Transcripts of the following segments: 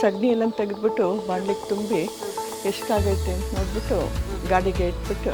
ಸಗಣಿ ಎಲ್ಲ ತೆಗೆದ್ಬಿಟ್ಟು ಬಾಣ್ಲಿಗೆ ತುಂಬಿ ಎಷ್ಟಾಗೈತೆ ಅಂತ ನೋಡಿಬಿಟ್ಟು ಗಾಡಿಗೆ ಇಟ್ಬಿಟ್ಟು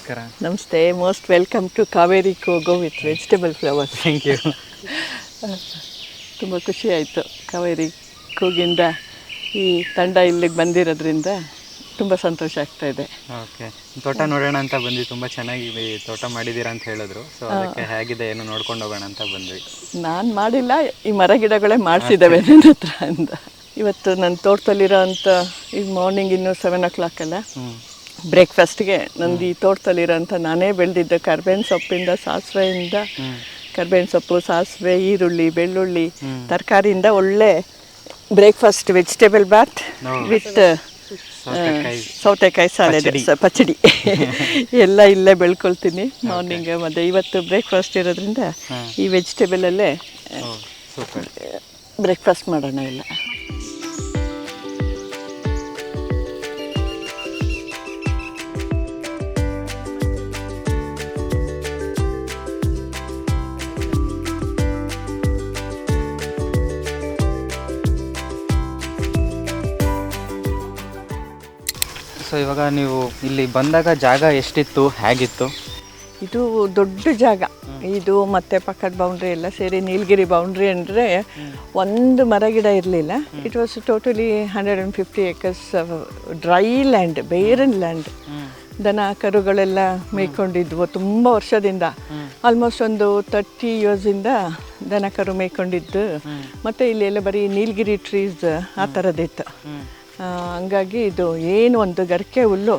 ನಮಸ್ಕಾರ. ನಮಸ್ತೆ. Most welcome to Kaveri ಕೋಗೋ with vegetable flower thank you ತುಂಬ ಖುಷಿ ಆಯಿತು ಕಾವೇರಿ ಕೂಗಿಂದ ಈ ತಂಡ ಇಲ್ಲಿಗೆ ಬಂದಿರೋದ್ರಿಂದ ತುಂಬ ಸಂತೋಷ ಆಗ್ತಾ ಇದೆ. ಓಕೆ ತೋಟ ನೋಡೋಣ ಅಂತ ಬಂದ್ವಿ. ತುಂಬ ಚೆನ್ನಾಗಿ ಈ ತೋಟ ಮಾಡಿದ್ದೀರಾ ಅಂತ ಹೇಳಿದ್ರು. ಸೊ ಅದಕ್ಕೆ ಹೇಗಿದೆ ಏನು ನೋಡ್ಕೊಂಡು ಹೋಗೋಣ ಅಂತ ಬಂದ್ವಿ. ನಾನು ಮಾಡಿಲ್ಲ. ಈ ಮರ ಗಿಡಗಳೇ ಮಾಡಿಸಿದ್ದಾವೆ ನನ್ನ ಹತ್ರ ಅಂತ. ಇವತ್ತು ನನ್ನ ತೋಟದಲ್ಲಿರೋ ಅಂಥ ಈಗ ಮಾರ್ನಿಂಗ್ ಇನ್ನೂ ಸೆವೆನ್ ಓ ಕ್ಲಾಕ್ ಅಲ್ಲ ಬ್ರೇಕ್ಫಾಸ್ಟ್ಗೆ ನಂದು ಈ ತೋಟದಲ್ಲಿರೋಂಥ ನಾನೇ ಬೆಳೆದಿದ್ದ ಕರ್ಬೇವಿನ ಸೊಪ್ಪಿಂದ ಸಾಸಿವೆಯಿಂದ ಕರ್ಬೇವಿನ ಸೊಪ್ಪು ಸಾಸಿವೆ ಈರುಳ್ಳಿ ಬೆಳ್ಳುಳ್ಳಿ ತರಕಾರಿಯಿಂದ ಒಳ್ಳೆ ಬ್ರೇಕ್ಫಾಸ್ಟ್ ವೆಜಿಟೇಬಲ್ ಬಾತ್ ವಿತ್ ಸೌತೆಕಾಯಿ. ಸಾಲೆ ಪಚಡಿ. ಎಲ್ಲ ಇಲ್ಲೇ ಬೆಳ್ಕೊಳ್ತೀನಿ ಮಾರ್ನಿಂಗ್ ಮತ್ತೆ ಇವತ್ತು ಬ್ರೇಕ್ಫಾಸ್ಟ್ ಇರೋದ್ರಿಂದ ಈ ವೆಜಿಟೇಬಲಲ್ಲೇ ಬ್ರೇಕ್ಫಾಸ್ಟ್ ಮಾಡೋಣ ಎಲ್ಲ. ಸೊ ಇವಾಗ ನೀವು ಇಲ್ಲಿ ಬಂದಾಗ ಜಾಗ ಎಷ್ಟಿತ್ತು ಹೇಗಿತ್ತು? ಇದು ದೊಡ್ಡ ಜಾಗ. ಇದು ಮತ್ತೆ ಪಕ್ಕದ ಬೌಂಡ್ರಿ ಎಲ್ಲ ಸೇರಿ ನೀಲಗಿರಿ ಬೌಂಡ್ರಿ ಅಂದರೆ ಒಂದು ಮರ ಗಿಡ ಇರಲಿಲ್ಲ. It was totally hundred and fifty acres dry land barren land ದನ ಕರುಗಳೆಲ್ಲ ಮೇಯ್ಕೊಂಡಿದ್ವು ತುಂಬ ವರ್ಷದಿಂದ. ಆಲ್ಮೋಸ್ಟ್ ಒಂದು ತರ್ಟಿ ಇಯರ್ಸಿಂದ ದನ ಕರು ಮೇಯ್ಕೊಂಡಿದ್ದು. ಮತ್ತು ಇಲ್ಲಿ ಎಲ್ಲ ಬರೀ ನೀಲಗಿರಿ ಟ್ರೀಸ್ ಆ ಥರದ್ದಿತ್ತು ಹಂಗಾಗಿ ಇದು ಏನು ಒಂದು ಗರಿಕೆ ಹುಲ್ಲು.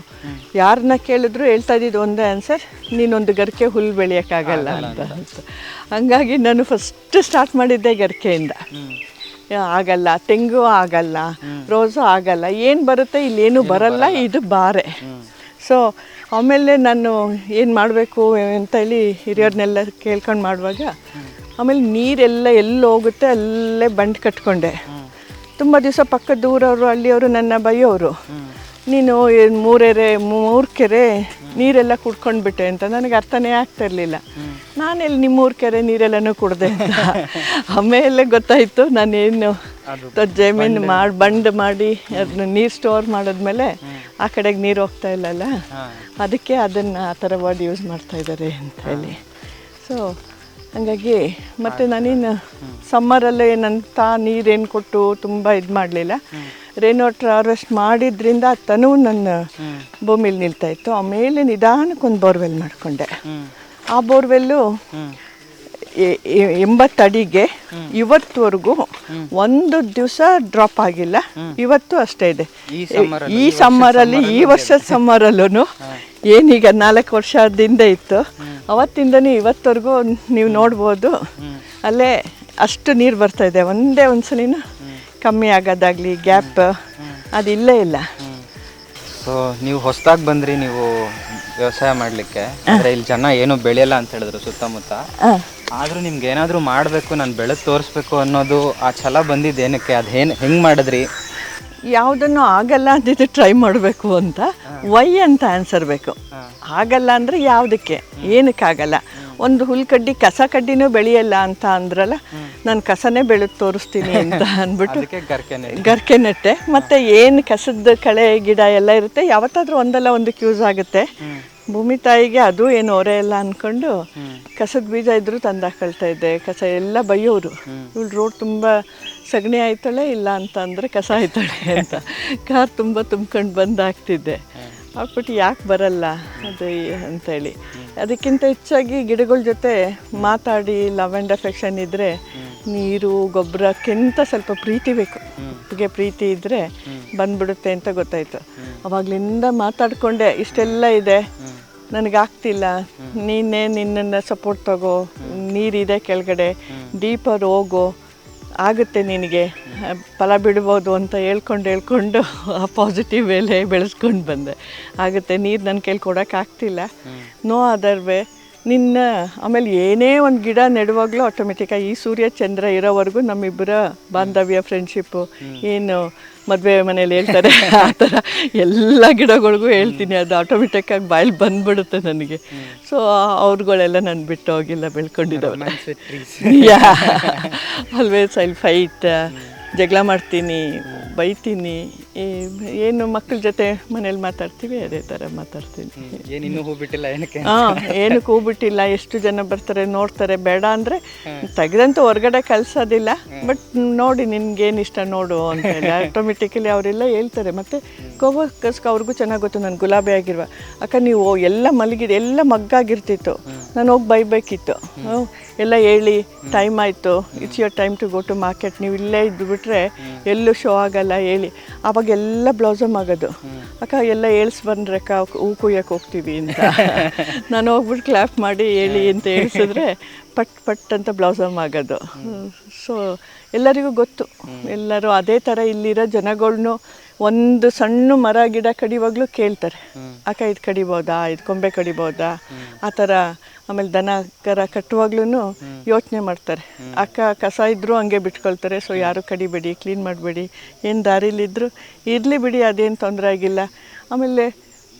ಯಾರನ್ನ ಕೇಳಿದ್ರು ಹೇಳ್ತಾ ಇದ್ದಿದ್ದು ಒಂದೇ ಆನ್ಸರ್ ನೀನೊಂದು ಗರಿಕೆ ಹುಲ್ಲು ಬೆಳೆಯೋಕ್ಕಾಗಲ್ಲ ಅಂತ ಅಂತ. ಹಂಗಾಗಿ ನಾನು ಫಸ್ಟ್ ಸ್ಟಾರ್ಟ್ ಮಾಡಿದ್ದೆ ಗರಿಕೆಯಿಂದ. ಆಗಲ್ಲ ತೆಂಗು ಆಗಲ್ಲ ರೋಸು ಆಗಲ್ಲ ಏನು ಬರುತ್ತೆ ಇಲ್ಲೇನು ಬರಲ್ಲ ಇದು ಬಾರೆ. ಸೊ ಆಮೇಲೆ ನಾನು ಏನು ಮಾಡಬೇಕು ಅಂತ ಹೇಳಿ ಹಿರಿಯರನ್ನೆಲ್ಲ ಕೇಳ್ಕೊಂಡು ಮಾಡುವಾಗ ಆಮೇಲೆ ನೀರೆಲ್ಲ ಎಲ್ಲಿ ಹೋಗುತ್ತೆ ಅಲ್ಲೇ ಬಂಡ್ ಕಟ್ಕೊಂಡೆ. ತುಂಬ ದಿವಸ ಪಕ್ಕದ ಊರವರು ಅಲ್ಲಿಯವರು ನನ್ನ ಬೈಯೋರು. ನೀನು ಏನ್ ಮೂರೆರೆ ಮೂರು ಕೆರೆ ನೀರೆಲ್ಲ ಕುಡ್ಕೊಂಡ್ಬಿಟ್ಟೆ ಅಂತ. ನನಗೆ ಅರ್ಥನೇ ಆಗ್ತಾ ಇರಲಿಲ್ಲ. ನಾನೆಲ್ಲಿ ನಿಮ್ಮೂರು ಕೆರೆ ನೀರೆಲ್ಲನೂ ಕುಡ್ದೆ ಅಂತ. ಆಮೇಲೆ ಗೊತ್ತಾಯಿತು ನಾನೇನು ಜಮೀನು ಮಾಡಿ ಬಂಡ್ ಮಾಡಿ ಅದನ್ನ ನೀರು ಸ್ಟೋರ್ ಮಾಡಿದ್ಮೇಲೆ ಆ ಕಡೆಗೆ ನೀರು ಹೋಗ್ತಾ ಇಲ್ಲಲ್ಲ? ಅದಕ್ಕೆ ಅದನ್ನು ಆ ಥರ ವರ್ಡ್ ಯೂಸ್ ಮಾಡ್ತಾ ಇದ್ದಾರೆ ಅಂತ ಹೇಳಿ. ಸೊ ಹಂಗಾಗಿ ಮತ್ತು ನಾನೇನು ಸಮ್ಮರಲ್ಲೇ ತಾ ನೀರೇನು ಕೊಟ್ಟು ತುಂಬ ಇದು ಮಾಡಲಿಲ್ಲ. ರೇನ್ ವಾಟರ್ ಹಾರ್ವೆಸ್ಟ್ ಮಾಡಿದ್ರಿಂದ ತನೂ ನನ್ನ ಭೂಮಿಲಿ ನಿಲ್ತಾ ಇತ್ತು. ಆಮೇಲೆ ನಿಧಾನಕ್ಕೆ ಒಂದು ಬೋರ್ವೆಲ್ ಮಾಡಿಕೊಂಡೆ. ಆ ಬೋರ್ವೆಲ್ಲು ಎಂಬತ್ತಡಿಗೆ ಇವತ್ತುವರೆಗೂ ಒಂದು ದಿವಸ ಡ್ರಾಪ್ ಆಗಿಲ್ಲ. ಇವತ್ತು ಅಷ್ಟೇ ಇದೆ. ಈ ಸಮ್ಮರಲ್ಲಿ ಈ ವರ್ಷದ ಸಮ್ಮರಲ್ಲೂ ಏನೀಗ ನಾಲ್ಕು ವರ್ಷದಿಂದ ಇತ್ತು. ಅವತ್ತಿಂದನೇ ಇವತ್ತವರೆಗೂ ನೀವು ನೋಡ್ಬೋದು. ಅಲ್ಲೇ ಅಷ್ಟು ನೀರು ಬರ್ತಾ ಇದೆ. ಒಂದೇ ಒಂದ್ಸಲಿನ ಕಮ್ಮಿ ಆಗೋದಾಗಲಿ ಗ್ಯಾಪ್ ಅದು ಇಲ್ಲೇ ಇಲ್ಲ. ಸೊ ನೀವು ಹೊಸದಾಗಿ ಬಂದ್ರಿ ನೀವು ವ್ಯವಸಾಯ ಮಾಡಲಿಕ್ಕೆ. ಅಂದರೆ ಇಲ್ಲಿ ಜನ ಏನು ಬೆಳೆಯಲ್ಲ ಅಂತ ಹೇಳಿದ್ರು ಸುತ್ತಮುತ್ತ. ಆದರೂ ನಿಮ್ಗೆ ಏನಾದರೂ ಮಾಡಬೇಕು ನಾನು ಬೆಳೆದು ತೋರಿಸ್ಬೇಕು ಅನ್ನೋದು ಆ ಛಲ ಬಂದಿದ್ದು ಏನಕ್ಕೆ? ಅದು ಏನು ಹೆಂಗೆ ಮಾಡಿದ್ರಿ? ಯಾವುದನ್ನು ಆಗಲ್ಲ ಅಂದಿದ್ದು ಟ್ರೈ ಮಾಡಬೇಕು ಅಂತ. ವೈ ಅಂತ ಆನ್ಸರ್ ಬೇಕು. ಆಗಲ್ಲ ಅಂದರೆ ಯಾವುದಕ್ಕೆ? ಏನಕ್ಕಾಗಲ್ಲ? ಒಂದು ಹುಲ್ಕಡ್ಡಿ ಕಸ ಕಡ್ಡಿನೂ ಬೆಳೆಯಲ್ಲ ಅಂತ ಅಂದ್ರಲ್ಲ ನಾನು ಕಸನೇ ಬೆಳೆದು ತೋರಿಸ್ತೀನಿ ಅಂತ ಅಂದ್ಬಿಟ್ಟು ಗರ್ಕೆ ನೆಟ್ಟೆ. ಮತ್ತು ಏನು ಕಸದ ಕಳೆ ಗಿಡ ಎಲ್ಲ ಇರುತ್ತೆ ಯಾವತ್ತಾದ್ರೂ ಒಂದಲ್ಲ ಒಂದಕ್ಕೆ ಯೂಸ್ ಆಗುತ್ತೆ. ಭೂಮಿ ತಾಯಿಗೆ ಅದು ಏನು ಹೊರೆ ಇಲ್ಲ ಅಂದ್ಕೊಂಡು ಕಸದ ಬೀಜ ಇದ್ರು ತಂದು ಹಾಕೊಳ್ತಾ ಇದ್ದೆ. ಕಸ ಎಲ್ಲ ಬೈಯೋರು. ಇವಳು ರೋಡ್ ತುಂಬ ಸಗಣಿ ಆಯ್ತಾಳೆ ಇಲ್ಲ ಅಂತ ಅಂದರೆ ಕಸ ಆಯ್ತಾಳೆ ಅಂತ. ಕಾರ್ ತುಂಬ ತುಂಬ್ಕೊಂಡು ಬಂದು ಹಾಕ್ತಿದ್ದೆ. ಹಾಕ್ಬಿಟ್ಟು ಯಾಕೆ ಬರಲ್ಲ ಅದು ಅಂತೇಳಿ. ಅದಕ್ಕಿಂತ ಹೆಚ್ಚಾಗಿ ಗಿಡಗಳ ಜೊತೆ ಮಾತಾಡಿ ಲವ್ ಆ್ಯಂಡ್ ಅಫೆಕ್ಷನ್ ಇದ್ದರೆ ನೀರು ಗೊಬ್ಬರಕ್ಕಿಂತ ಸ್ವಲ್ಪ ಪ್ರೀತಿ ಬೇಕು. ಒಪ್ಪಿಗೆ ಪ್ರೀತಿ ಇದ್ದರೆ ಬಂದ್ಬಿಡುತ್ತೆ ಅಂತ ಗೊತ್ತಾಯಿತು. ಅವಾಗ್ಲಿಂದ ಮಾತಾಡಿಕೊಂಡೆ, ಇಷ್ಟೆಲ್ಲ ಇದೆ. ನನಗಾಗ್ತಿಲ್ಲ ನೀನೇ ನಿನ್ನನ್ನು ಸಪೋರ್ಟ್ ತಗೋ. ನೀರಿದೆ ಕೆಳಗಡೆ. ಡೀಪರ್ ಹೋಗೋ. ಆಗುತ್ತೆ ನಿನಗೆ. ಫಲ ಬಿಡ್ಬೋದು ಅಂತ ಹೇಳ್ಕೊಂಡು ಹೇಳ್ಕೊಂಡು ಆ ಪಾಸಿಟಿವ್ ವೇಲೆ ಬೆಳೆಸ್ಕೊಂಡು ಬಂದೆ. ಆಗುತ್ತೆ ನೀರು ನನ್ನ ಕೈಲಿ ಕೊಡೋಕ್ಕಾಗ್ತಿಲ್ಲ ನೋ ಅದರ್ ವೇ ನಿನ್ನ ಆಮೇಲೆ ಏನೇ ಒಂದು ಗಿಡ ನೆಡುವಾಗಲೂ ಆಟೋಮೆಟಿಕ್ಕಾಗಿ ಈ ಸೂರ್ಯ ಚಂದ್ರ ಇರೋವರೆಗೂ ನಮ್ಮಿಬ್ಬರ ಬಾಂಧವ್ಯ ಫ್ರೆಂಡ್ಶಿಪ್ಪು ಏನು ಮದುವೆ ಮನೇಲಿ ಹೇಳ್ತಾರೆ ಆ ಥರ ಎಲ್ಲ ಗಿಡಗಳಿಗೂ ಹೇಳ್ತೀನಿ. ಅದು ಆಟೋಮೆಟಿಕ್ಕಾಗಿ ಬಾಯಲ್ಲಿ ಬಂದ್ಬಿಡುತ್ತೆ ನನಗೆ. ಸೊ ಅವ್ರುಗಳೆಲ್ಲ ನಾನು ಬಿಟ್ಟು ಹೋಗಿಲ್ಲ ಬೆಳ್ಕೊಂಡಿದ್ದವ್ರು ಯಾ ಆಲ್ವೇಸ್ ಐಲ್ ಫೈಟ್ ಜಗಳ ಮಾಡ್ತೀನಿ ಬೈತೀನಿ ಈ- ಏನು ಮಕ್ಕಳ ಜೊತೆ ಮನೇಲಿ ಮಾತಾಡ್ತೀವಿ ಅದೇ ಥರ ಮಾತಾಡ್ತೀನಿ. ಏನು ಇನ್ನೂ ಹೂ ಬಿಟ್ಟಿಲ್ಲ ಏನಕ್ಕೆ? ಹಾಂ ಏನಕ್ಕೆ ಹೂ ಬಿಟ್ಟಿಲ್ಲ ಎಷ್ಟು ಜನ ಬರ್ತಾರೆ ನೋಡ್ತಾರೆ ಬೇಡ ಅಂದರೆ ತೆಗೆದಂತೂ ಹೊರಗಡೆ ಕಲಿಸೋದಿಲ್ಲ ಬಟ್ ನೋಡಿ ನಿನ್ಗೇನು ಇಷ್ಟ ನೋಡು ಅಂತ ಹೇಳಿ ಆಟೋಮೆಟಿಕಲಿ ಅವರೆಲ್ಲ ಹೇಳ್ತಾರೆ. ಮತ್ತು ಕೋವಕಸ್ಗೆ ಅವ್ರಿಗೂ ಚೆನ್ನಾಗಿ ಗೊತ್ತು ನಾನು ಗುಲಾಬಿ ಆಗಿರುವ. ಅಕ್ಕ ನೀವು ಎಲ್ಲ ಮಲಗಿದ ಎಲ್ಲ ಮಗ್ಗಾಗಿರ್ತಿತ್ತು. ನಾನು ಹೋಗಿ ಬೈಬೇಕಿತ್ತು. ಎಲ್ಲ ಹೇಳಿ ಟೈಮ್ ಆಯಿತು. It's your time to go to market ನೀವು ಇಲ್ಲೇ ಇದ್ದು ಬಿಟ್ರೆ ಎಲ್ಲೂ ಶೋ ಆಗಲ್ಲ ಹೇಳಿ. ಅವಾಗ ಎಲ್ಲ ಬ್ಲೌಸಮ್ ಆಗೋದು. ಅಕ್ಕ ಎಲ್ಲ ಹೇಳ್ಸ್ ಬಂದ್ರೆ ಅಕ್ಕ ಹೂ ಕುಯ್ಯಕ್ಕೆ ಹೋಗ್ತೀವಿ ಅಂತ. ನಾನು ಹೋಗ್ಬಿಟ್ಟು ಕ್ಲಾಪ್ ಮಾಡಿ ಹೇಳಿ ಅಂತ ಹೇಳ್ಸಿದ್ರೆ ಪಟ್ ಪಟ್ ಅಂತ ಬ್ಲೌಸಮ್ ಆಗೋದು. ಸೊ ಎಲ್ಲರಿಗೂ ಗೊತ್ತು. ಎಲ್ಲರೂ ಅದೇ ಥರ ಇಲ್ಲಿರೋ ಜನಗಳ್ನು ಒಂದು ಸಣ್ಣ ಮರ ಗಿಡ ಕಡಿವಾಗಲೂ ಕೇಳ್ತಾರೆ. ಅಕ್ಕ ಇದು ಕಡಿಬೋದಾ? ಇದು ಕೊಂಬೆ ಕಡಿಬೋದಾ? ಆ ಥರ ಆಮೇಲೆ ದನ ಕರ ಕಟ್ಟುವಾಗ್ಲೂ ಯೋಚನೆ ಮಾಡ್ತಾರೆ. ಅಕ್ಕ ಕಸ ಇದ್ದರೂ ಹಂಗೆ ಬಿಟ್ಕೊಳ್ತಾರೆ. ಸೊ ಯಾರು ಕಡಿಬೇಡಿ ಕ್ಲೀನ್ ಮಾಡಬೇಡಿ. ಏನು ದಾರಿಲಿದ್ದರು ಇರಲಿ ಬಿಡಿ ಅದೇನು ತೊಂದರೆ ಆಗಿಲ್ಲ. ಆಮೇಲೆ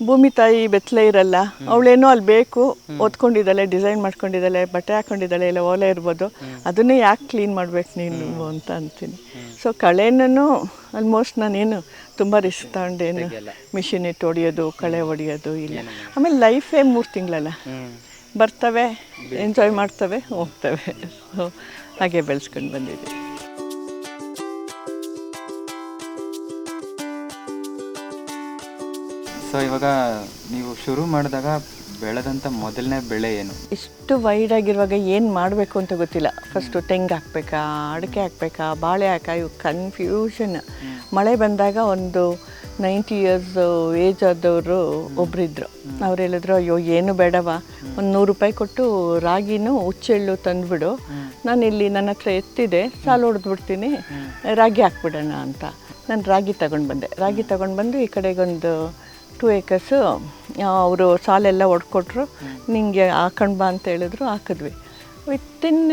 ಭೂಮಿ ತಾಯಿ ಬೆತ್ತಲೆ ಇರಲ್ಲ. ಅವಳೇನೋ ಅಲ್ಲಿ ಬೇಕು ಓದ್ಕೊಂಡಿದ್ದಾಳೆ ಡಿಸೈನ್ ಮಾಡ್ಕೊಂಡಿದ್ದಾಳೆ ಬಟ್ಟೆ ಹಾಕೊಂಡಿದ್ದಾಳೆ ಇಲ್ಲ ಓಲೆ ಇರ್ಬೋದು. ಅದನ್ನೇ ಯಾಕೆ ಕ್ಲೀನ್ ಮಾಡ್ಬೇಕು ನೀನು ಅಂತ ಅಂತೀನಿ. ಸೊ ಕಳೆನೂ ಆಲ್ಮೋಸ್ಟ್ ನಾನೇನು ತುಂಬ ರಿಸ್ಕ್ ತಗೊಂಡೇನು ಮಿಷಿನ್ ಇಟ್ಟು ಹೊಡಿಯೋದು ಕಳೆ ಹೊಡಿಯೋದು ಇಲ್ಲ. ಆಮೇಲೆ ಲೈಫೇ ಮೂರು ತಿಂಗಳಲ್ಲ. ಬರ್ತವೆ ಎಂಜಾಯ್ ಮಾಡ್ತವೆ ಹೋಗ್ತವೆ. ಸೊ ಹಾಗೆ ಬೆಳೆಸ್ಕೊಂಡು ಬಂದಿದ್ದೀವಿ. ಸೊ ಇವಾಗ ನೀವು ಶುರು ಮಾಡಿದಾಗ ಬೆಳೆದಂಥ ಮೊದಲನೇ ಬೆಳೆ ಏನು? ಇಷ್ಟು ವೈಡ್ ಆಗಿರುವಾಗ ಏನು ಮಾಡಬೇಕು ಅಂತ ಗೊತ್ತಿಲ್ಲ. ಫಸ್ಟು ತೆಂಗು ಹಾಕ್ಬೇಕಾ ಅಡಿಕೆ ಹಾಕ್ಬೇಕಾ ಬಾಳೆ ಹಾಕಾ ಇವು ಕನ್ಫ್ಯೂಷನ್ ಮಳೆ ಬಂದಾಗ ಒಂದು ನೈಂಟಿ ಇಯರ್ಸ್ ಏಜ್ ಆದವರು ಒಬ್ಬರಿದ್ದರು ಅವ್ರು ಹೇಳಿದ್ರು ಅಯ್ಯೋ ಏನು ಬೇಡವ? ಒಂದು ನೂರು ರೂಪಾಯಿ ಕೊಟ್ಟು ರಾಗಿನೂ ಹುಚ್ಚೆಳ್ಳು ತಂದುಬಿಡು. ನಾನು ಇಲ್ಲಿ ನನ್ನ ಹತ್ರ ಎತ್ತಿದೆ ಸಾಲು ಹೊಡೆದ್ಬಿಡ್ತೀನಿ ರಾಗಿ ಹಾಕ್ಬಿಡೋಣ ಅಂತ. ನಾನು ರಾಗಿ ತಗೊಂಡು ಬಂದೆ. ರಾಗಿ ತಗೊಂಡು ಬಂದು ಈ ಕಡೆಗೊಂದು ಟೂ ಏಕರ್ಸು ಅವರು ಸಾಲೆಲ್ಲ ಹೊಡ್ಕೊಟ್ರು ನಿಮಗೆ ಹಾಕೊಂಡು ಬಾ ಅಂತ ಹೇಳಿದ್ರು ಹಾಕಿದ್ವಿ. ವಿತಿನ್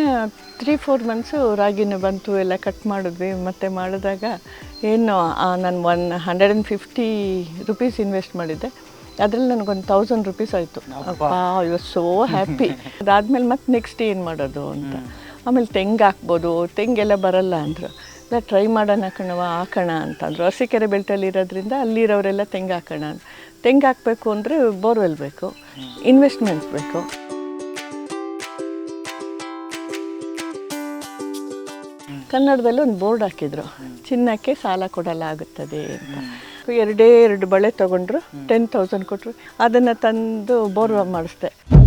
ತ್ರೀ ಫೋರ್ ಮಂತ್ಸು ರಾಗಿನ ಬಂತು ಎಲ್ಲ ಕಟ್ ಮಾಡಿದ್ವಿ. ಮತ್ತು ಮಾಡಿದಾಗ ಏನು ನಾನು one hundred and fifty rupees invest ಮಾಡಿದ್ದೆ. ಅದರಲ್ಲಿ ನನಗೊಂದು ತೌಸಂಡ್ ರುಪೀಸ್ ಆಯಿತು. ಅಪ್ಪ ಐ ವಾಸ್ ಸೋ ಹ್ಯಾಪಿ ಅದಾದ್ಮೇಲೆ ಮತ್ತೆ ನೆಕ್ಸ್ಟ್ ಏನು ಮಾಡೋದು ಅಂತ. ಆಮೇಲೆ ತೆಂಗು ಹಾಕ್ಬೋದು ತೆಂಗೆಲ್ಲ ಬರಲ್ಲ ಅಂದರು. ಇಲ್ಲ ಟ್ರೈ ಮಾಡೋಣ ಕಣವ ಹಾಕೋಣ ಅಂತಂದರು. ಅರಸೀಕೆರೆ ಬೆಲ್ಟಲ್ಲಿ ಇರೋದ್ರಿಂದ ಅಲ್ಲಿರೋರೆಲ್ಲ ತೆಂಗು ಹಾಕೋಣ ಅಂತ ತೆಂಗು ಹಾಕಬೇಕು ಅಂದರೆ ಬೋರ್ವೆಲ್ ಬೇಕು ಇನ್ವೆಸ್ಟ್ಮೆಂಟ್ಸ್ ಬೇಕು. ಕನ್ನಡದಲ್ಲಿ ಒಂದು ಬೋರ್ಡ್ ಹಾಕಿದ್ರು. ಚಿನ್ನಕ್ಕೆ ಸಾಲ ಕೊಡಲಾಗುತ್ತದೆ ಅಂತ. ಎರಡೇ ಎರಡು ಬಳೆ ತಗೊಂಡ್ರು ಟೆನ್ ತೌಸಂಡ್ ಕೊಟ್ಟರು ಅದನ್ನು ತಂದು ಬೋರ್ವ ಮಾಡಿಸ್ದೆ.